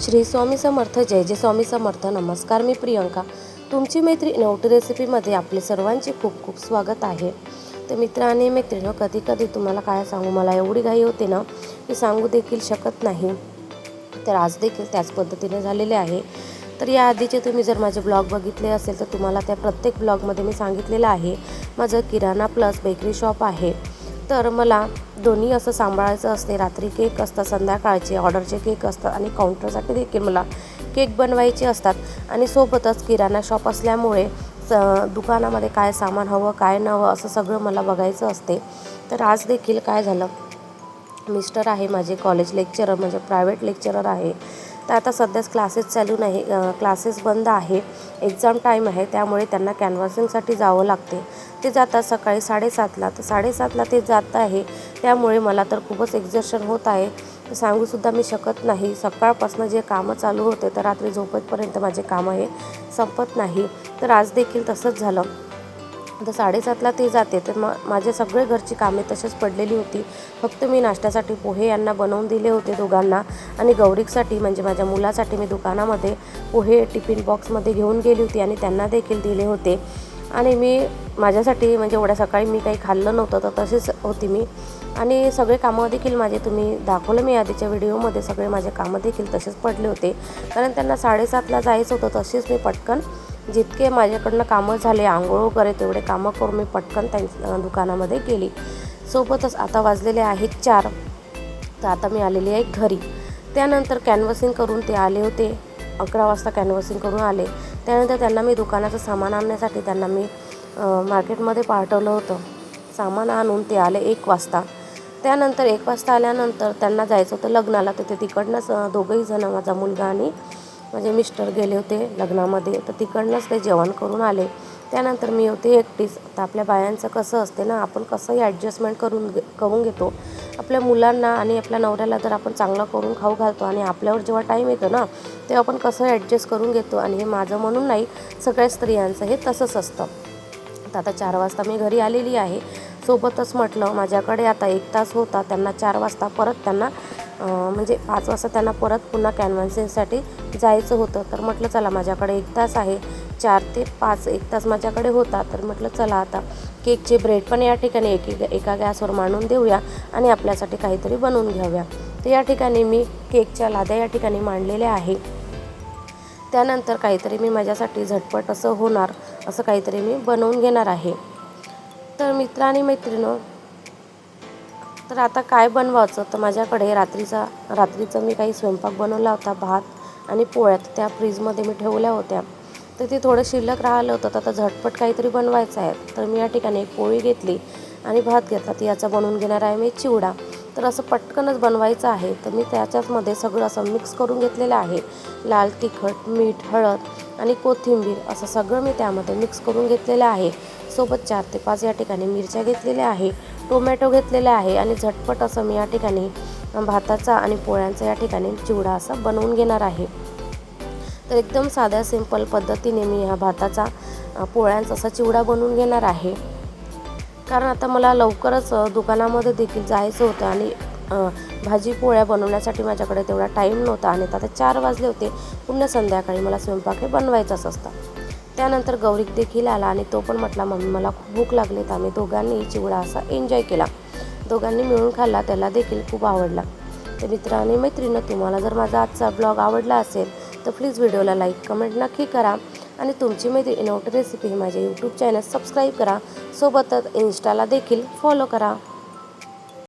श्री स्वामी समर्थ जय जय स्वामी समर्थ नमस्कार मी प्रियंका. तुमची मैत्री नवटी रेसिपीमध्ये आपले सर्वांचे खूप खूप स्वागत आहे. तर मित्र आणि मैत्रिणी कधी कधी तुम्हाला काय सांगू मला एवढी घाई होते ना की सांगू देखील शकत नाही. तर आज देखील त्याच पद्धतीने झालेले आहे. तर या आधीचे तुम्ही जर माझे ब्लॉग बघितले असेल तर तुम्हाला त्या प्रत्येक ब्लॉगमध्ये मी सांगितलेलं आहे. माझं किराणा प्लस बेकरी शॉप आहे. तर मला दोन्ही असं सांभाळायचं असते. रात्री केक असतात संध्याकाळचे ऑर्डरचे केक असतात आणि काउंटरसाठी देखील मला केक बनवायचे असतात. आणि सोबतच किराणा शॉप असल्यामुळे स दुकानामध्ये काय सामान हवं काय न हवं असं सगळं मला बघायचं असते. तर आज देखील काय झालं? मिस्टर आहे माझे कॉलेज लेक्चरर म्हणजे प्रायव्हेट लेक्चरर आहे. तर आता सध्याच क्लासेस चालू नाही क्लासेस बंद आहे. एक्झाम टाईम आहे त्यामुळे त्यांना कॅनव्हासिंगसाठी जावं लागते. ते जातात सकाळी साडेसातला तर साडेसातला ते जात आहे. त्यामुळे मला तर खूपच एक्झर्शन होत आहे. सांगूसुद्धा मी शकत नाही. सकाळपासून जे कामं चालू होते तर रात्री झोपेपर्यंत माझे कामं हे संपत नाही. तर आज देखील तसंच झालं. तर साडेसातला ते जाते तर मग माझे सगळे घरची कामे तसेच पडलेली होती. फक्त मी नाश्त्यासाठी पोहे यांना बनवून दिले होते दोघांना आणि गौरिकसाठी म्हणजे माझ्या मुलासाठी मी दुकानामध्ये पोहे टिफिन बॉक्समध्ये घेऊन गेली होती आणि त्यांना देखील दिले होते. आणि मी माझ्यासाठी म्हणजे एवढ्या सकाळी मी काही खाल्लं नव्हतं तर तसेच होती मी. आणि सगळे कामं देखील माझे तुम्ही दाखवलं मी आधीच्या व्हिडिओमध्ये सगळे माझे कामं देखील तसेच पडले होते. कारण त्यांना साडेसातला जायचं होतं तसेच मी पटकन जितके माझ्याकडनं कामं झाले आंघोळ वगैरे तेवढे कामं करून मी पटकन त्यांच्या दुकानामध्ये गेली. सोबतच आता वाजलेले आहेत चार. तर आता मी आलेली आहे घरी. त्यानंतर कॅनव्हसिंग करून ते आले होते. अकरा वाजता कॅनव्हसिंग करून आले. त्यानंतर त्यांना मी दुकानाचं सामान आणण्यासाठी त्यांना मी मार्केटमध्ये पाठवलं होतं. सामान आणून ते आले एक वाजता. त्यानंतर एक वाजता आल्यानंतर त्यांना जायचं होतं लग्नाला. तर ते तिकडनंच दोघंही जण माझा मुलगा आणि माझे मिस्टर गेले होते लग्नामध्ये तर तिकडनंच ते जेवण करून आले. त्यानंतर मी होते एकटीच. तर आपल्या बायांचं कसं असते ना आपण कसंही ॲडजस्टमेंट करून घे करून घेतो. आपल्या मुलांना आणि आपल्या नवऱ्याला जर आपण चांगलं करून खाऊ घालतो आणि आपल्यावर जेव्हा टाईम येतो ना तेव्हा आपण कसं ॲडजस्ट करून घेतो. आणि हे माझं म्हणून नाही सगळ्या स्त्रियांचं हे तसंच असतं. तर आता चार वाजता मी घरी आलेली आहे. सोबतच म्हटलं माझ्याकडे आता एक तास होता त्यांना चार वाजता परत त्यांना म्हणजे पाच वाजता त्यांना परत पुन्हा कॅन्व्हन्सिंगसाठी जायचं होतं. तर म्हटलं चला माझ्याकडे एक तास आहे. चार ते पाच एक तास माझ्याकडे होता. तर म्हटलं चला आता केकचे ब्रेड पण या ठिकाणी एक एका गॅसवर मांडून देऊया आणि आपल्यासाठी काहीतरी बनवून घेऊया तर या ठिकाणी मी केकच्या लाद्या या ठिकाणी मांडलेल्या आहे. त्यानंतर काहीतरी मी माझ्यासाठी झटपट असं होणार असं काहीतरी मी बनवून घेणार आहे. तर मित्र आणि मैत्रिणं तर आता काय बनवायचं? तर माझ्याकडे रात्रीचा रात्रीचं मी काही स्वयंपाक बनवला होता भात आणि पोळ्यात त्या फ्रीजमध्ये मी ठेवल्या होत्या. तर ते थोडं शिल्लक राहिलं होतं तर आता झटपट काहीतरी बनवायचं आहे. तर मी या ठिकाणी एक पोळी घेतली आणि भात घेतला. तर याचा बनवून घेणार आहे मी चिवडा. तर असं पटकनच बनवायचं आहे. तर मी त्याच्याचमध्ये सगळं असं मिक्स करून घेतलेलं आहे. लाल तिखट मीठ हळद आणि कोथिंबीर असं सगळं मी त्यामध्ये मिक्स करून घेतलेलं आहे. सोबत चार ते पाच या ठिकाणी मिरच्या घेतलेल्या आहे. टोमॅटो घेतलेला आहे आणि झटपट असं मी या ठिकाणी भाताचा आणि पोळ्यांचा या ठिकाणी चिवडा असा बनवून घेणार आहे. तर एकदम साध्या सिंपल पद्धतीने मी ह्या भाताचा पोळ्यांचा असा चिवडा बनवून घेणार आहे. कारण आता मला लवकरच दुकानामध्ये देखील जायचं होतं आणि भाजी पोळ्या बनवण्यासाठी माझ्याकडे तेवढा टाईम नव्हता आणि आता चार वाजले होते. पुन्हा संध्याकाळी मला स्वयंपाक हे बनवायचाच असता. त्यानंतर गौरिक देखील आला आणि तो पण म्हटला मम्मी मला खूप भूक लागलीत आम्ही दोघांनी चिवडा असा एन्जॉय केला. दोघांनी मिळून खाल्ला त्याला देखील खूप आवडला. तर मित्र आणि मैत्रिणं तुम्हाला जर माझा आजचा ब्लॉग आवडला असेल तर प्लीज व्हिडिओला लाईक कमेंट नक्की करा आणि तुमची मैत्री इनोट रेसिपी माझ्या यूट्यूब चॅनल सबस्क्राईब करा. सोबतच इन्स्टाला देखील फॉलो करा.